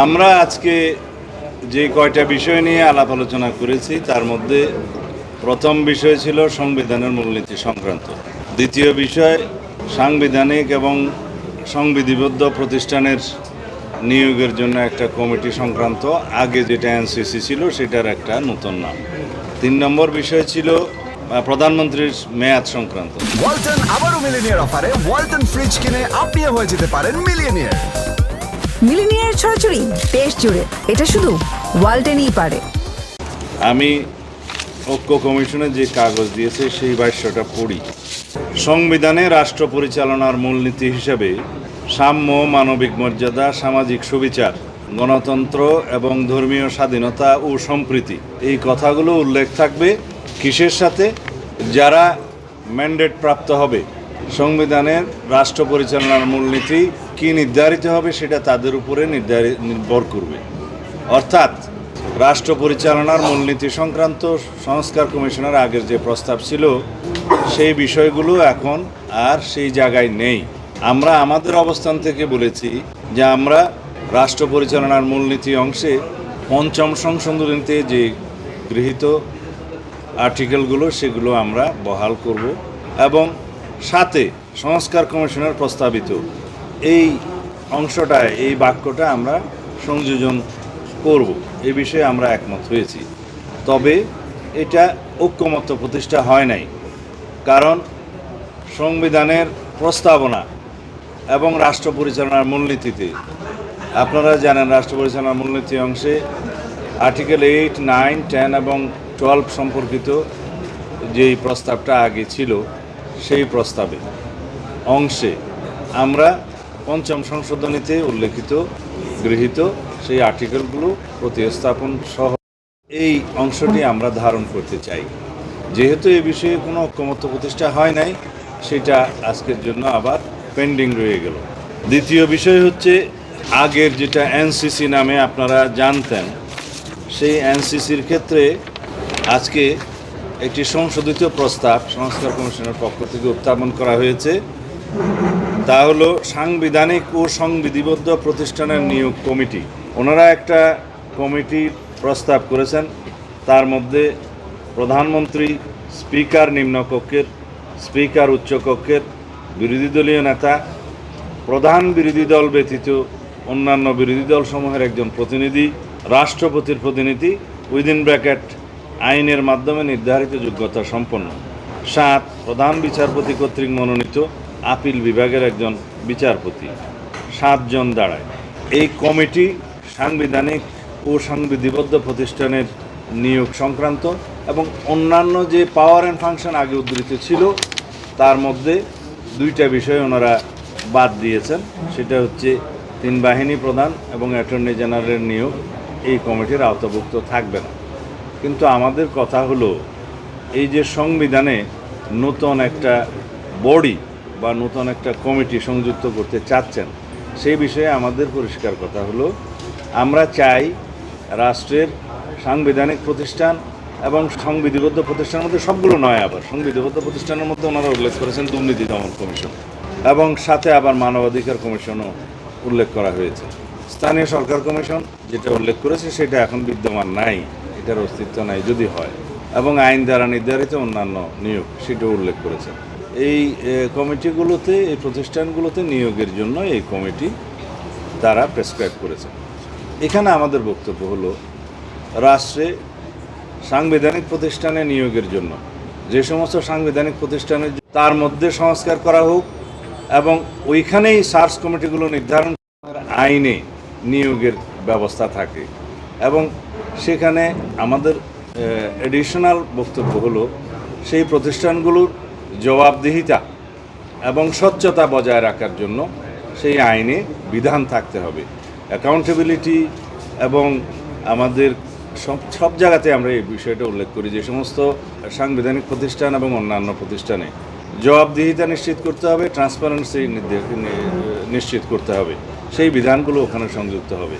আমরা আজকে যে কয়টা বিষয় নিয়ে আলাপ আলোচনা করেছি, তার মধ্যে প্রথম বিষয় ছিল সংবিধানের মূলনীতি সংক্রান্ত। দ্বিতীয় বিষয়, সাংবিধানিক এবং সংবিধিবদ্ধ প্রতিষ্ঠানের নিয়োগের জন্য একটা কমিটি সংক্রান্ত। আগে যেটা এনসিসি ছিল, সেটার একটা নতুন নাম। তিন নম্বর বিষয় ছিল প্রধানমন্ত্রীর মেয়াদ সংক্রান্ত। ওয়ালটন আবারও মিলিনিয়ার অফারে, ওয়ালটন ফ্রিজ কিনে আপনিও হয়ে যেতে পারেন মিলিয়নিয়ার। মিলিনিয়ার ছড়াছড়ি দেশ জুড়ে। এটা শুধু ওয়ালটেনই পারে। আমি ঐক্য কমিশনে যে কাগজ দিয়েছে, সেই ভাষ্যটা পড়ি। সংবিধানে রাষ্ট্র পরিচালনার মূলনীতি হিসেবে সাম্য, মানবিক মর্যাদা, সামাজিক সুবিচার, গণতন্ত্র এবং ধর্মীয় স্বাধীনতা ও সম্প্রীতি, এই কথাগুলো উল্লেখ থাকবে কিসের সাথে? যারা ম্যান্ডেট প্রাপ্ত হবে। সংবিধানের রাষ্ট্র পরিচালনার মূলনীতি কি নির্ধারিত হবে সেটা তাদের উপরে নির্ধারিত নির্ভর করবে। অর্থাৎ রাষ্ট্র পরিচালনার মূলনীতি সংক্রান্ত সংস্কার কমিশনের আগের যে প্রস্তাব ছিল, সেই বিষয়গুলো এখন আর সেই জায়গায় নেই। আমরা আমাদের অবস্থান থেকে বলেছি যে আমরা রাষ্ট্র পরিচালনার মূলনীতি অংশে পঞ্চম সংশোধনীতে যে গৃহীত আর্টিকেলগুলো সেগুলো আমরা বহাল করব এবং সাথে সংস্কার কমিশনের প্রস্তাবিত এই অংশটায়, এই বাক্যটা আমরা সংযোজন করব। এ বিষয়ে আমরা একমত হয়েছি। তবে এটা ঐক্যমত্য প্রতিষ্ঠা হয় নাই। কারণ সংবিধানের প্রস্তাবনা এবং রাষ্ট্র পরিচালনার মূলনীতিতে, আপনারা জানেন রাষ্ট্র পরিচালনার মূলনীতি অংশে আর্টিকেল এইট, নাইন, টেন এবং টুয়েলভ সম্পর্কিত যেই প্রস্তাবটা আগে ছিল সেই প্রস্তাবে। অংশে আমরা পঞ্চম সংশোধনীতে উল্লেখিত, গৃহীত, সেই আর্টিকেলগুলো প্রতিস্থাপন সহ এই অংশটি আমরা ধারণ করতে চাই। যেহেতু এ বিষয়ে কোনো ঐক্যমত্য প্রতিষ্ঠা হয় নাই, সেটা আজকের জন্য আবার পেন্ডিং রয়ে গেল। দ্বিতীয় বিষয় হচ্ছে, আগের যেটা এনসিসি নামে আপনারা জানতেন, সেই এনসিসির ক্ষেত্রে আজকে একটি সংশোধিত প্রস্তাব সংস্কার কমিশনের পক্ষ থেকে উত্থাপন করা হয়েছে। তা হলো সাংবিধানিক ও সংবিধিবদ্ধ প্রতিষ্ঠানের নিয়োগ কমিটি। ওনারা একটা কমিটির প্রস্তাব করেছেন। তার মধ্যে প্রধানমন্ত্রী, স্পিকার নিম্নকক্ষের স্পিকার উচ্চকক্ষের বিরোধী দলীয় নেতা, প্রধান বিরোধী দল ব্যতীত অন্যান্য বিরোধী দলসমূহের একজন প্রতিনিধি, রাষ্ট্রপতির প্রতিনিধি, উইদিন ব্র্যাকেট আইনের মাধ্যমে নির্ধারিত যোগ্যতা সম্পন্ন। সাত, প্রধান বিচারপতি কর্তৃক মনোনীত আপিল বিভাগের একজন বিচারপতি। সাতজন দাঁড়ায়। এই কমিটি সাংবিধানিক ও সংবিধিবদ্ধ প্রতিষ্ঠানের নিয়োগ সংক্রান্ত এবং অন্যান্য যে পাওয়ার অ্যান্ড ফাংশন আগে উদ্ধৃত ছিল, তার মধ্যে দুইটা বিষয় ওনারা বাদ দিয়েছেন। সেটা হচ্ছে তিন বাহিনী প্রধান এবং অ্যাটর্নি জেনারেলের নিয়োগ। এই কমিটির আওতাভুক্ত থাকবে না। কিন্তু আমাদের কথা হলো, এই যে সংবিধানে নতুন একটা বডি বা নতুন একটা কমিটি সংযুক্ত করতে চাচ্ছেন, সেই বিষয়ে আমাদের পরিষ্কার কথা হলো, আমরা চাই রাষ্ট্রের সাংবিধানিক প্রতিষ্ঠান এবং সংবিধিবদ্ধ প্রতিষ্ঠানের মধ্যে সবগুলো নয় আবার, সংবিধিবদ্ধ প্রতিষ্ঠানের মধ্যে ওনারা উল্লেখ করেছেন দুর্নীতি দমন কমিশন এবং সাথে আবার মানবাধিকার কমিশনও উল্লেখ করা হয়েছে। স্থানীয় সরকার কমিশন যেটা উল্লেখ করেছে সেটা এখন বিদ্যমান নাই। এটার অস্তিত্ব নাই যদি হয়। এবং আইন দ্বারা নির্ধারিত অন্যান্য নিয়োগ, সেটাও উল্লেখ করেছে এই কমিটিগুলোতে, এই প্রতিষ্ঠানগুলোতে নিয়োগের জন্য এই কমিটি তারা প্রেসক্রাইব করেছে এখানে আমাদের বক্তব্য হলো, রাষ্ট্রে সাংবিধানিক প্রতিষ্ঠানে নিয়োগের জন্য, যে সমস্ত সাংবিধানিক প্রতিষ্ঠানের তার মধ্যে সংস্কার করা হোক এবং ওইখানেই সার্চ কমিটিগুলো নির্ধারণ আইনে নিয়োগের ব্যবস্থা থাকে। এবং সেখানে আমাদের এডিশনাল বক্তব্য হলো, সেই প্রতিষ্ঠানগুলোর জবাবদিহিতা এবং স্বচ্ছতা বজায় রাখার জন্য সেই আইনে বিধান থাকতে হবে। অ্যাকাউন্টেবিলিটি এবং আমাদের সব সব জায়গাতে আমরা এই বিষয়টা উল্লেখ করি যে সমস্ত সাংবিধানিক প্রতিষ্ঠান এবং অন্যান্য প্রতিষ্ঠানে জবাবদিহিতা নিশ্চিত করতে হবে ট্রান্সপারেন্সি নিশ্চিত করতে হবে। সেই বিধানগুলো ওখানে সংযুক্ত হবে।